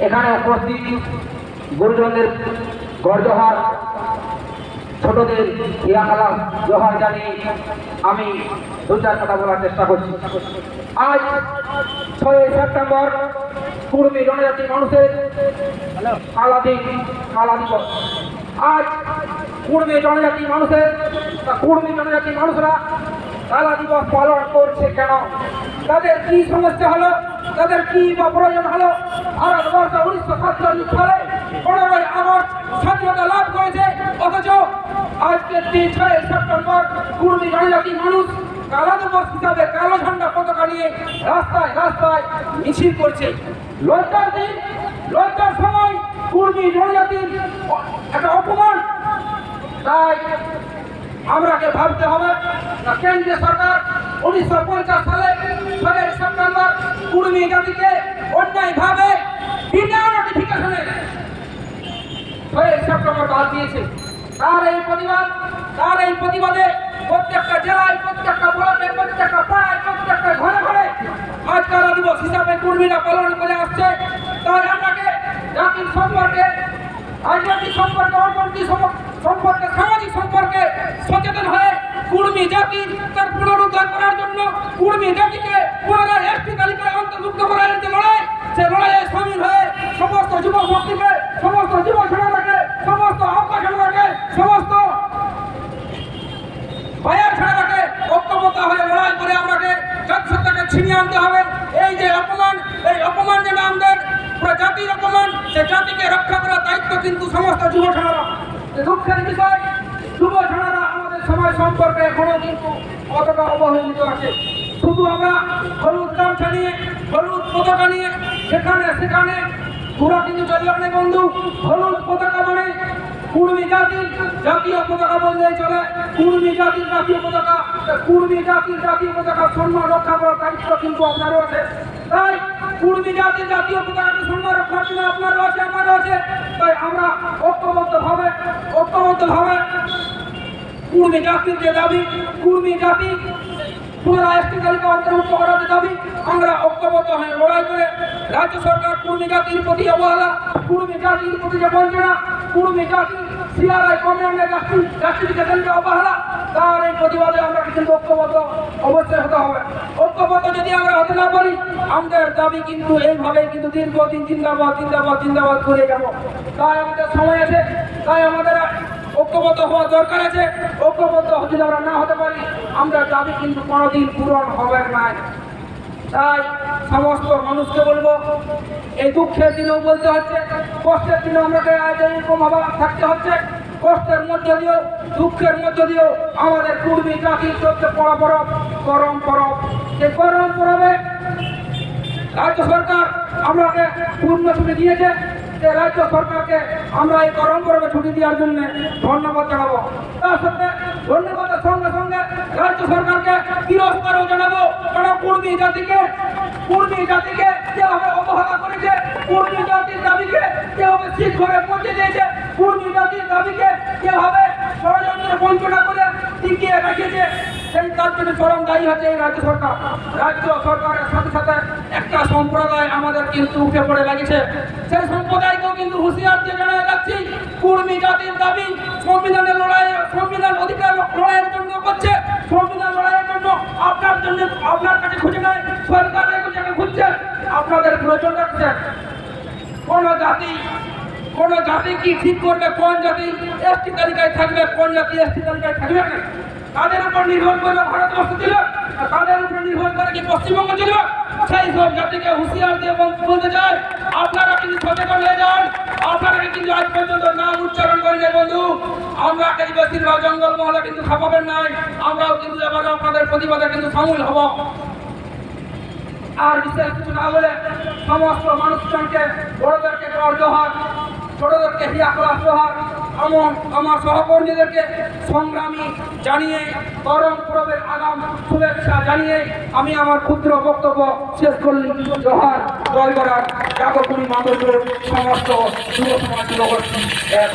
এখন উপস্থিত গুরুজনদের গর্জহার, ছোটদের ইরাকালা জোহার জানিয়ে আমি দু চার কথা বলার চেষ্টা করছি। আজ ছয় সেপ্টেম্বর, কুর্মী জনজাতি মানুষের কালা দিবস আজ কুর্মী জনজাতি মানুষের কুর্মী জনজাতি মানুষরা কালা দিবস পালন করছে কেন? তাদের কি সমস্যা হলো? তাদের কি বা প্রয়োজন হলো? ভারতবর্ষ উনিশশো সাতচল্লিশ সালে পনেরোই আগস্ট স্বাধীনতা লাভ করেছে, অথচ আজকে তিন ছয় সেপ্টেম্বর কুর্মী জনজাতি মানুষ কালা দিবস হিসাবে কালো ঝান্ডা পতাকা নিয়ে রাস্তায় রাস্তায় মিছিল করছে। লজ্জার দিন, লজ্জার সময় কুর্মী জনজাতির একটা অপমান তাই আমরাকে ভাবতে হবে না কেন্দ্রীয় সরকার উনিশশো পঞ্চাশ সালে ছয় সেপ্টেম্বর কুর্মী জাতিকে নোটিফিকেশনে ছয় সেপ্টেম্বর দিয়েছে। তার এই প্রতিবাদ এই প্রতিবাদে প্রত্যেকটা জেলায়, প্রত্যেকটা প্রত্যেকটা প্রত্যেকটা ঘরে ঘরে আজ কারা দিবস হিসাবে কর্মীরা পালন আসছে। তাই সম্পর্কে, রাজনৈতিক সম্পর্কে, অর্থনৈতিক সম- সম্পর্কে, সামাজিক সম্পর্কে সচেতন হয়ে কুর্মী জাতি তার পুনরুদ্ধার করার জন্য কুর্মী জাতিকে পুনরায় একটি তালিকায় অন্তর্ভুক্ত করার যে লড়াই, সে লড়াইয়ে সামিল হয়ে সমস্ত যুব শক্তিকে, সমস্ত যুব সমাজকে সমস্ত আহ্বান সমাজকে সমস্ত বায়ার ছাড়াকে ঐক্যবদ্ধ হয়ে লড়াই করে আমাকে জাতিসত্তাকে ছিনিয়ে আনতে হবে। এই যে অপমান, এই অপমান যেন আমাদের জাতির অপমান, সে জাতিকে রক্ষা করার দায়িত্ব কিন্তু সমস্ত যুব সমাজরা দুঃখের বিষয় যুব সমাজরা আমাদের সমাজ সম্পর্কে এখনও কিন্তু অতটা অবহেলিত আছে। শুধু আমরা হলুদ গামছা নিয়ে, হলুদ পতাকা নিয়ে, সেখানে সেখানে পুরা কিন্তু চলে অনেক বন্ধু, হলুদ পতাকা মানে কুর্মী জাতীয় পতাকা বললেই চলে। কুর্মী জাতির জাতীয় পতাকা, কুর্মী জাতির জাতীয় পতাকা সম্মান রক্ষা করার দায়িত্ব কিন্তু আপনারও আছে। তাই কুর্মী জাতির জাতীয় পতাকাকে সম্মান রক্ষার জন্য আপনারও আছে আমারও আছে তাই আমরা ঐক্যবদ্ধ ভাবে ঐক্যবদ্ধ ভাবে কুর্মী জাতির যে দাবি কুর্মী জাতি অন্তর্ভুক্ত আমরা ঐক্যবদ্ধ হয়ে লড়াই করে রাজ্য সরকার জাতির প্রতি অবহেলা জাতির প্রতি যে বঞ্চনা কুর্মী জাতির অবহেলা, তার এই প্রতিবাদে আমরা কিন্তু অবশ্যই হতে হবে। ঐক্যবদ্ধ যদি আমরা হতে না পারি, আমাদের দাবি কিন্তু এইভাবে কিন্তু দীর্ঘদিন জিন্দাবাদ জিন্দাবাদ জিন্দাবাদ করে যাব। তাই আমাদের সময় আছে, তাই আমাদের ঐক্যবদ্ধ হওয়া দরকার আছে। ঐক্যবদ্ধ যদি আমরা না হতে পারি আমরা দাবি কিন্তু কোনোদিন পূরণ হবে না। তাই সমস্ত মানুষকে বলব, এই দুঃখের দিনেও বলতে হচ্ছে, কষ্টের দিনে আমাকে আজ এরকম থাকতে হচ্ছে। কষ্টের মধ্যে দিয়েও, দুঃখের মধ্যে দিয়েও আমাদের পূর্বী জাতির চলছে বড় বড় গরম পরব। এই গরম পরবে রাজ্য সরকার আমাকে পূর্ণ ছুটি দিয়েছে। যে রাজ্য সরকারকে আমরা এই গরম পরবে ছুটি দেওয়ার জন্য ধন্যবাদ জানাব। তার সাথে ধন্যবাদের সঙ্গে সঙ্গে রাজ্য সরকারকে তিরস্কারও জানাব। কারণ কুর্মী জাতিকে কুর্মী জাতিকে যেভাবে অবহেলা করেছে, কুর্মী জাতির দাবিকে যেভাবে শীত ঘরে পৌঁছে দিয়েছে জাতির দাবিকে যেভাবে ষড়যন্ত্র বঞ্চনা করে টিকিয়ে রেখেছে, সেই তার জন্য চরম দায়ী হচ্ছে এই রাজ্য সরকার। রাজ্য সরকারের সাথে সাথে একটা সম্প্রদায় আমাদের কিন্তু উঠে পড়ে লাগছে সেই সম্প্রদায়কেও কিন্তু হুঁশিয়ার দিয়ে জানা যাচ্ছি, কুর্মী জাতির দাবি সংবিধানের লড়াই সংবিধান অধিকার লড়াইয়ের জন্য করছে। সংবিধান লড়াইয়ের জন্য আপনার জন্য আপনার কাছে খুঁজে নেয় সরকারের কাছে খুঁজছে, আপনাদের প্রয়োজন রাখছে কোন জাতি কোন জাতি কি ঠিক করবে, কোন জাতি এসটি তালিকায় থাকবে, কোন জাতি এসটি তালিকায় থাকবে তাদের উপর নির্ভর করে ভারতবর্ষ ছিল তাদের উপর নির্ভর করে কি পশ্চিমবঙ্গ ছিল? সেই সব জাতিকে হুঁশিয়ার দিয়ে বল- বলতে চাই, আপনারা কিন্তু সচেতন হয়ে যান আপনারা কিন্তু আজ পর্যন্ত নাম উচ্চারণ করেন বন্ধু। আমরা এই বেশিরভাগ জঙ্গল মহলে কিন্তু খাপাবেন নাই, আমরাও কিন্তু এবার আপনাদের প্রতিবাদে কিন্তু সামিল হব। আর বিশেষ কিছু না বলে সমস্ত মানুষজনকে, বড়দেরকে জোহার। ছোটদেরকে হিয়া করা জোহার এমন আমার সহকর্মীদেরকে সংগ্রামী জানিয়ে গরম পরবের আগাম শুভেচ্ছা জানিয়ে আমি আমার ক্ষুদ্র বক্তব্য শেষ করলি জোহার করার জাগরপুরি মাদকের সমস্ত যুব সমাজ এক